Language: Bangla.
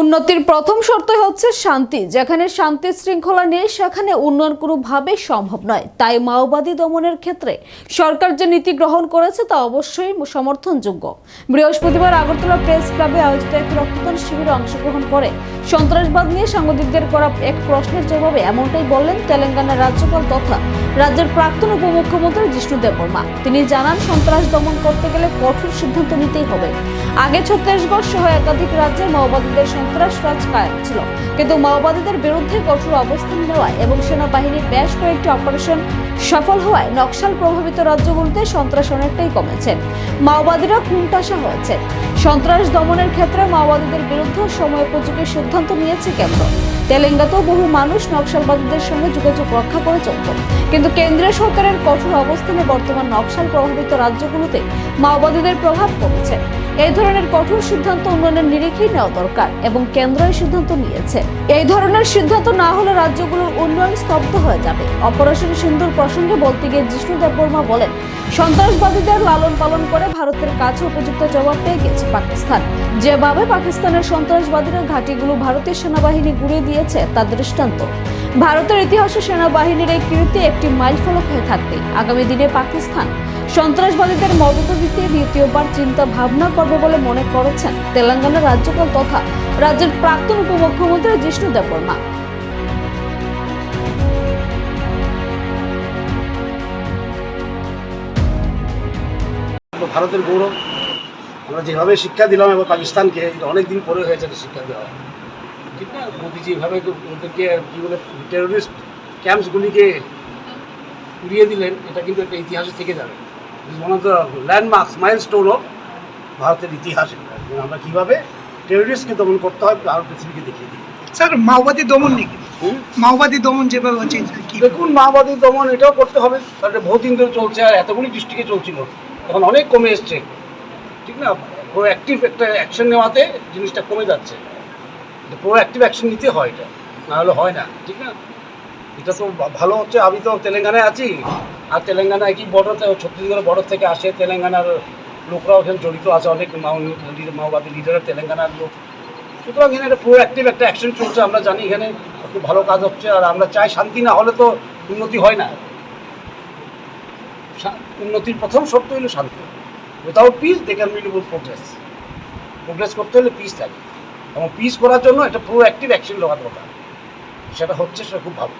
উন্নতির প্রথম শর্ত হচ্ছে শান্তি। যেখানে শান্তি শৃঙ্খলা নেই, সেখানে উন্নয়ন কোনোভাবেই সম্ভব নয়। তাই মাওবাদী দমনের ক্ষেত্রে সরকার যে নীতি গ্রহণ করেছে, তা অবশ্যই সমর্থনযোগ্য। বৃহস্পতিবার আগরতলা প্রেস ক্লাবে আয়োজিত এক রক্তদান শিবিরে অংশগ্রহণ করে সন্ত্রাসবাদ নিয়ে সাংবাদিকদের করা এক প্রশ্নের জবাবে এমনটাই বললেন তেলেঙ্গানার রাজ্যপাল তথা রাজ্যের প্রাক্তন উপমুখ্যমন্ত্রী জিষ্ণু দেববর্মা তিনি জানান, সন্ত্রাস দমন করতে গেলে কঠোর সিদ্ধান্ত নিতেই হবে। আগে ছত্তিশগড় সহ একাধিক রাজ্যে মাওবাদীদের সন্ত্রাসরাজ কায়েম ছিল। কিন্তু মাওবাদীদের বিরুদ্ধে কঠোর অবস্থান নেওয়ায় এবং সেনাবাহিনীর বেশ কয়েকটি অপারেশন সফল হওয়ায় নকশাল প্রভাবিত রাজ্যগুলোতে সন্ত্রাস অনেকটাই কমেছে। মাওবাদীরা খুনটাসা হয়েছে। সন্ত্রাস দমনের ক্ষেত্রে মাওবাদীদের বিরুদ্ধে সময়োপযোগী সিদ্ধান্ত নিয়েছে কেন্দ্র। তেলেঙ্গাতেও বহু মানুষ নকশালবাদীদের সঙ্গে যোগাযোগ রক্ষা করে চলত। কিন্তু কেন্দ্রীয় সরকারের কঠোর অবস্থানে বর্তমান নকশাল প্রভাবিত রাজ্যগুলোতে মাওবাদীদের প্রভাব কমেছে। এই ধরনের কঠোর সিদ্ধান্ত উন্নয়নের নিরিখেই নেওয়া দরকার এবং কেন্দ্র এই সিদ্ধান্ত নিয়েছে। এই ধরনের সিদ্ধান্ত না হলে রাজ্যগুলোর উন্নয়ন স্তব্ধ হয়ে যাবে। অপারেশন সিন্ধুর প্রসঙ্গে বলতে গিয়ে জিষ্ণু দেববর্মা বলেন, সন্ত্রাসবাদীদের লালন পালন করে ভারতের কাছে উপযুক্ত জবাব পেয়ে গেছে পাকিস্তান। যেভাবে পাকিস্তানের সন্ত্রাসবাদীরা ঘাঁটিগুলো ভারতীয় সেনাবাহিনী গুড়িয়ে দিয়েছে তার দৃষ্টান্ত। ভারতের ইতিহাসে সেনাবাহিনীর এই কীর্তি একটি মাইলফলক হয়ে থাকবে। আগামী দিনে পাকিস্তান সন্ত্রাসবাদীদের মদত দিতে দ্বিতীয়বার চিন্তা ভাবনা করবে বলে মনে করেছেন তেলেঙ্গানার রাজ্যপাল তথা রাজ্যের প্রাক্তন উপমুখ্যমন্ত্রী জিষ্ণু দেববর্মা ভারতের গৌরব, আমরা যেভাবে শিক্ষা দিলাম এবার পাকিস্তানকে অনেক দিন পরে হয়েছে শিক্ষা দেওয়া। ঠিক না? মোদিজি এভাবে ওদেরকে কী বলে টেরোরিস্ট ক্যাম্পসগুলিকে উড়িয়ে দিলেন, এটা কিন্তু একটা ইতিহাসে থেকে যাবে। One of the landmarks milestone of ভারতের ইতিহাসে আমরা কীভাবে টেরোরিস্টকে দমন করতে হয় ভারত পৃথিবীকে দেখিয়ে দিই। স্যার মাওবাদী দমন নাকি মাওবাদী দমন যেভাবে হচ্ছে দেখুন মাওবাদী দমন এটাও করতে হবে। কারণ এটা বহুদিন ধরে চলছে আর এতগুলি ডিস্ট্রিক্টে চলছিল। এখন অনেক কমে এসছে। ঠিক না? প্রো অ্যাক্টিভ একটা অ্যাকশন নেওয়াতে জিনিসটা কমে যাচ্ছে। প্রো অ্যাক্টিভ অ্যাকশন নিতে হয় এটা। না হলে হয় না। ঠিক না? এটা তো ভালো হচ্ছে। আমি তো তেলেঙ্গানায় আছি। আর তেলেঙ্গানায় কি বর্ডার ছত্তিশগড়ের বর্ডার থেকে আসে, তেলেঙ্গানার লোকরাও এখানে জড়িত আছে, অনেক মাও মাওবাদী লিডার তেলেঙ্গানার লোক। সুতরাং এখানে একটা প্রো অ্যাক্টিভ একটা অ্যাকশন চলছে, আমরা জানি এখানে খুব ভালো কাজ হচ্ছে, আর আমরা চাই শান্তি না হলে তো উন্নতি হয় না। উন্নতির প্রথম শর্ত হলো শান্তি। Without peace they can build progress progress করতে হলে পিস লাগে। এবং পিস করার জন্য একটা প্রো অ্যাক্টিভ অ্যাকশন নেওয়া দরকার। সেটা হচ্ছে, সেটা খুব ভালো।